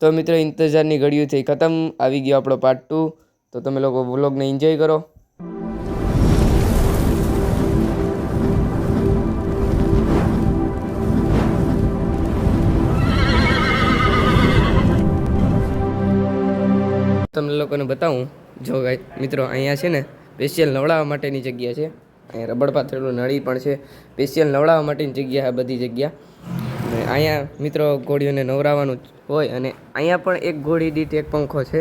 તો મિત્રો, ઇંતજારની ઘડિયું થઈ ખતમ. આવી ગયો આપણો પાર્ટ ટુ તો તમે લોકો વ્લોગને એન્જોય કરો. તમને લોકોને બતાવું. જો ગાય મિત્રો, અહીંયા છે ને સ્પેશિયલ નવડાવવા માટેની જગ્યા છે. અહીંયા રબડ પાથરેલું નળી પણ છે. સ્પેશિયલ નવડાવવા માટેની જગ્યા આ બધી જગ્યા. અને અહીંયા મિત્રો ઘોડીઓને નવરાવવાનું હોય અને અહીંયા પણ એક ઘોડી દીઠ એક પંખો છે.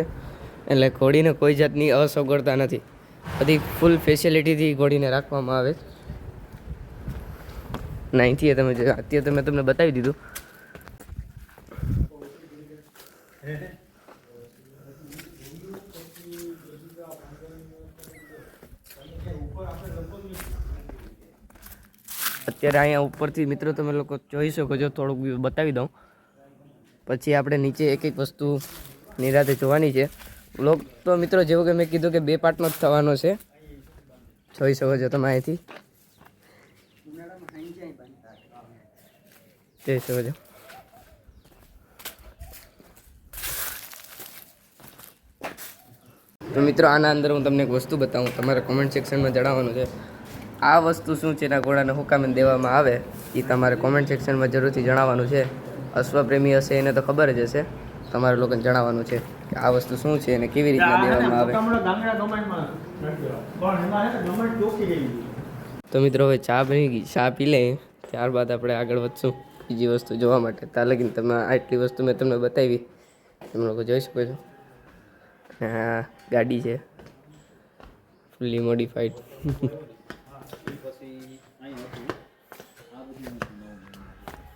એટલે ઘોડીને કોઈ જાતની અસગવડતા નથી. બધી ફૂલ ફેસિલિટીથી ઘોડીને રાખવામાં આવે ને અહીંથી તમે અત્યારે તમે તમને બતાવી દીધું. અત્યારે અહીંયા ઉપરથી મિત્રો તમે લોકો જોઈ શકો છો, થોડુંક બતાવી દઉં. પછી આપણે નીચે એક એક વસ્તુ નિરાતે જોવાની છે. બ્લોગ તો મિત્રો જેવું કે મેં કીધું કે બે પાર્ટનો જ થવાનો છે. જોઈ શકો છો તમે અહીંથી. જોઈ શકો છો. તો મિત્રો આના અંદર હું તમને એક વસ્તુ બતાવું. તમારે કોમેન્ટ સેક્શનમાં જણાવવાનું છે. આ વસ્તુ શું છે એના ઘોડાને હુકામે દેવામાં આવે એ તમારે કોમેન્ટ સેક્શનમાં જરૂરથી જણાવવાનું છે. અશ્વપ્રેમી હશે એને તો ખબર જ હશે. તમારે લોકોને જણાવવાનું છે કે આ વસ્તુ શું છે અને કેવી રીતના દેવામાં આવે. તો મિત્રો હવે ચા બની ગઈ ચા પી લે. ત્યારબાદ આપણે આગળ વધશું બીજી વસ્તુ જોવા માટે. ત્યાં લગીને તમે આટલી વસ્તુ મેં તમને બતાવી. તમે લોકો જોઈ શકો છો. હા ગાડી છે. ફૂલ્લી મોડિફાઈડ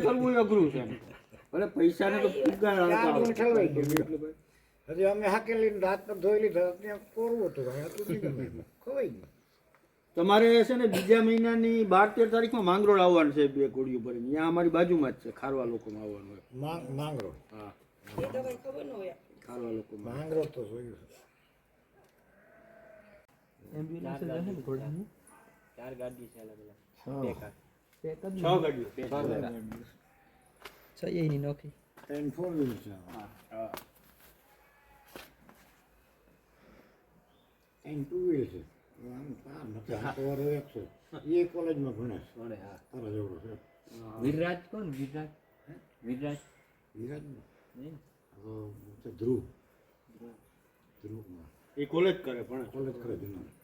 કરવું અઘરું છે. ભલે પૈસાને તો હજી અમે હાકેલી રાત પર ધોઈ લીધા ત્યાં કોરવું હતું ખવાઈ ગયું તમારે છે ને બીજા મહિનાની બાર તેર તારીખમાં માંગરોળ આવવાનું છે બે કોડીઓ ભરીને. અહીંયા અમારી બાજુમાં જ છે ખારવા લોકોમાં આવવાનું હોય. માંગરોળ? માંગરો હા ખારવા લોકો માંગરો તો જોયું છે. છ ગાડીઓ four wheel છે હા ત્રણ two wheel છે આમ પાર નથી આ તો વારો એક છે એ કોલેજમાં ભણે છે તારા જેવડો છે વિરાજ કોણ વિરાજ વિરાજ વિરાજ છે ધ્રુવ ધ્રુવમાં એ કોલેજ કરે પણ કોલેજ કરે જૂના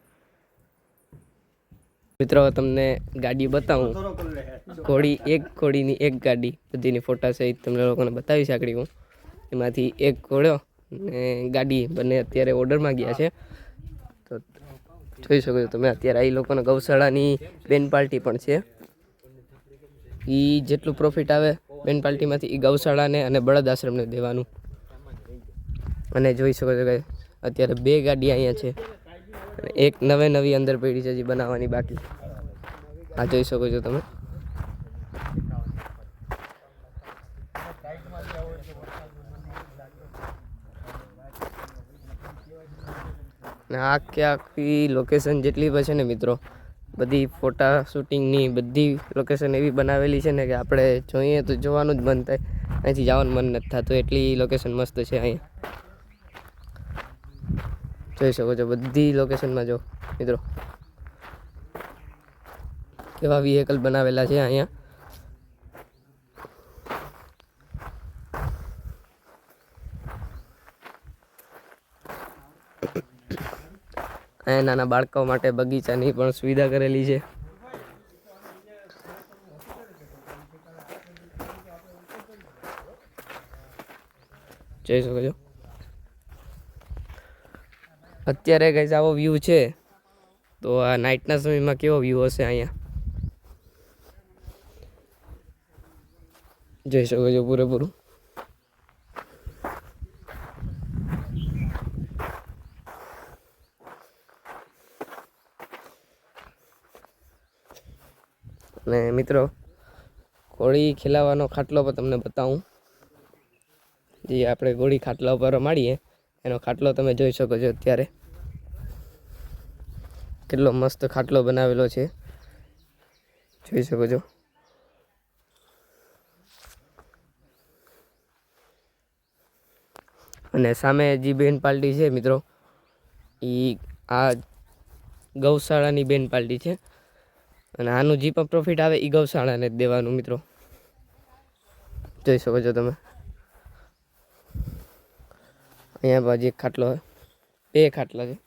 મિત્રો, તમને ગાડી બતાવું. ઘોડી, એક ઘોડીની એક ગાડી. બધીની ફોટા સહિત તમને લોકોને બતાવી શકડી હું. એમાંથી એક ઘોડો ને ગાડી બંને અત્યારે ઓર્ડરમાં ગયા છે. તો જોઈ શકો છો તમે, અત્યારે આ લોકોને ગૌશાળાની બેન પાર્ટી પણ છે. એ જેટલું પ્રોફિટ આવે બેન પાર્ટીમાંથી એ ગૌશાળાને અને બળદ આશ્રમને દેવાનું. અને જોઈ શકો છો કે અત્યારે બે ગાડી અહીંયા છે. એક નવે નવી અંદર પેઢી છે હજી બનાવવાની બાકી. આ જોઈ શકો છો તમે. આખી આખી લોકેશન જેટલી પણ છે ને મિત્રો, બધી ફોટા શૂટિંગની બધી લોકેશન એવી બનાવેલી છે ને કે આપણે જોઈએ તો જોવાનું જ મન થાય. અહીંથી જવાનું મન નથી થતું. એટલી લોકેશન મસ્ત છે અહીંયા. જોઈ શકો છો, બધી લોકેશનમાં જો, મિત્રો. કેવા વ્હીકલ બનાવેલા છે અહીંયા. અહીંયા નાના બાળકો માટે બગીચાની પણ સુવિધા કરેલી છે. જોઈ શકો છો. અત્યારે કઈ આવો વ્યૂ છે. તો આ નાઇટના સમયમાં કેવો વ્યૂ હશે અહીંયા? જોઈ શકો છો પૂરેપૂરું. અને મિત્રો કોળી ખીલાવાનો ખાટલો પણ તમને બતાવું. જે આપણે ગોળી ખાટલા ઉપર માડીએ એનો ખાટલો તમે જોઈ શકો છો અત્યારે. કેટલો મસ્ત ખાટલો બનાવેલો છે. જોઈ શકો છો. અને સામે જે બેન પાર્ટી છે મિત્રો. એ આ ગૌશાળાની બેન પાર્ટી છે. અને આનું જે પણ પ્રોફિટ આવે એ ગૌશાળાને જ દેવાનું મિત્રો. જોઈ શકો છો તમે. અહીંયા બાજુ એક ખાટલો છે. બે ખાટલા છે.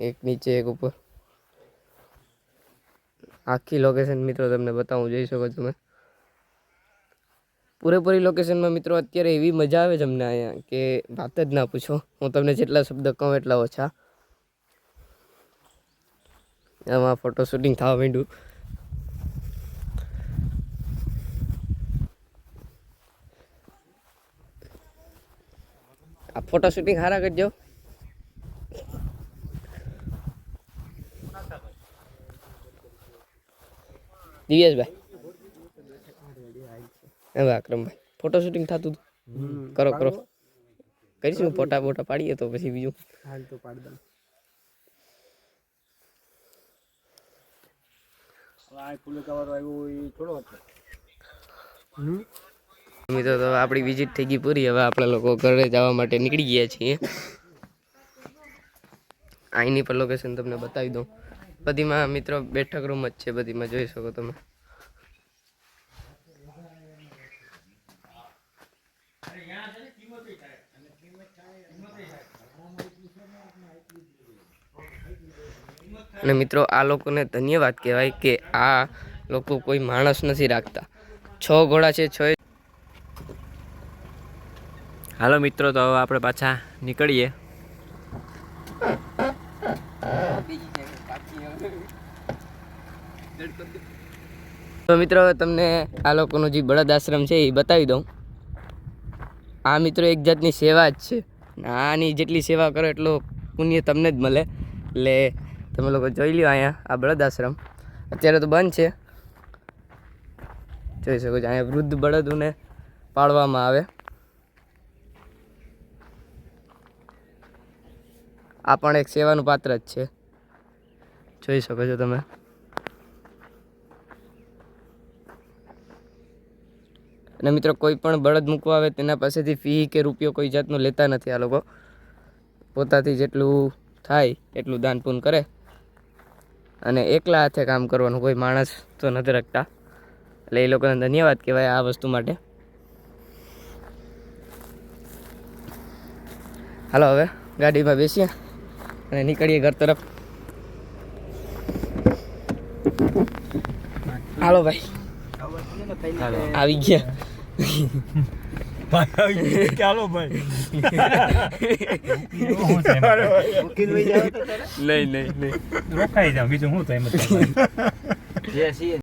એક નીચે, એક ઉપર. આખી લોકેશન મિત્રો તમને બતાવું, જોઈ શકો તમે. પૂરેપૂરી લોકેશનમાં મિત્રો અત્યારે એવી મજા આવે છે અમને અહીંયા કે વાત જ ના પૂછો. હું તમને જેટલા શબ્દ કહું એટલા ઓછા. આમાં ફોટો શૂટિંગ થવા માંડ્યું. આ ફોટો શૂટિંગ હારા કરજો. દિવ્યેશભાઈ હવે અક્રમભાઈ ફોટો શૂટિંગ થતું હતું કરો કરો. કરીશું ફોટા ફોટા પાડીએ તો પછી બીજું. હાલ તો પાડી દઉં. મિત્રો, તો આપણી વિઝિટ થઈ ગઈ પૂરી. હવે આપણે લોકો ઘરે જવા માટે નીકળી ગયા છીએ. અહીંની પર લોકેશન તમને બતાવી દઉં. બધીમાં મિત્રો, બેઠક રૂમ જ છે બધીમાં, જોઈ શકો તમે. અને મિત્રો, આ લોકોને ધન્યવાદ કહેવાય કે આ લોકો કોઈ માણસ નથી રાખતા. છ ઘોડા છે, છ હાલો મિત્રો, તો હવે આપણે પાછા નીકળીએ. તો મિત્રો તમને આ લોકોનો જે બળદ આશ્રમ છે એ બતાવી દઉં. આ મિત્રો એક જાતની સેવા જ છે. આની જેટલી સેવા કરો એટલો પુણ્ય તમને જ મળે. એટલે તમે લોકો જોઈ લ્યો અહીંયા આ બળદ આશ્રમ. અત્યારે તો બંધ છે. જોઈ શકો છો, અહીંયા વૃદ્ધ બળદોને પાળવામાં આવે. આ પણ એક સેવાનું પાત્ર જ છે. જોઈ શકો છો તમે. અને મિત્રો કોઈ પણ બળદ મૂકવા આવે તેના પાસેથી ફી કે રૂપિયો કોઈ જાતનું લેતા નથી આ લોકો. પોતાથી જેટલું થાય એટલું દાન પૂન કરે. અને એકલા હાથે કામ કરવાનું કોઈ માણસ તો નથી રાખતા. એટલે એ લોકોને ધન્યવાદ કહેવાય આ વસ્તુ માટે. હાલો હવે ગાડીમાં બેસીએ. અને નીકળીએ ઘર તરફ. હાલો ભાઈ. આવી ગયા. ચાલો ભાઈ. નહીં નહીં નહીં. રોકાઈ જાવ બીજું શું થાય જય છીએ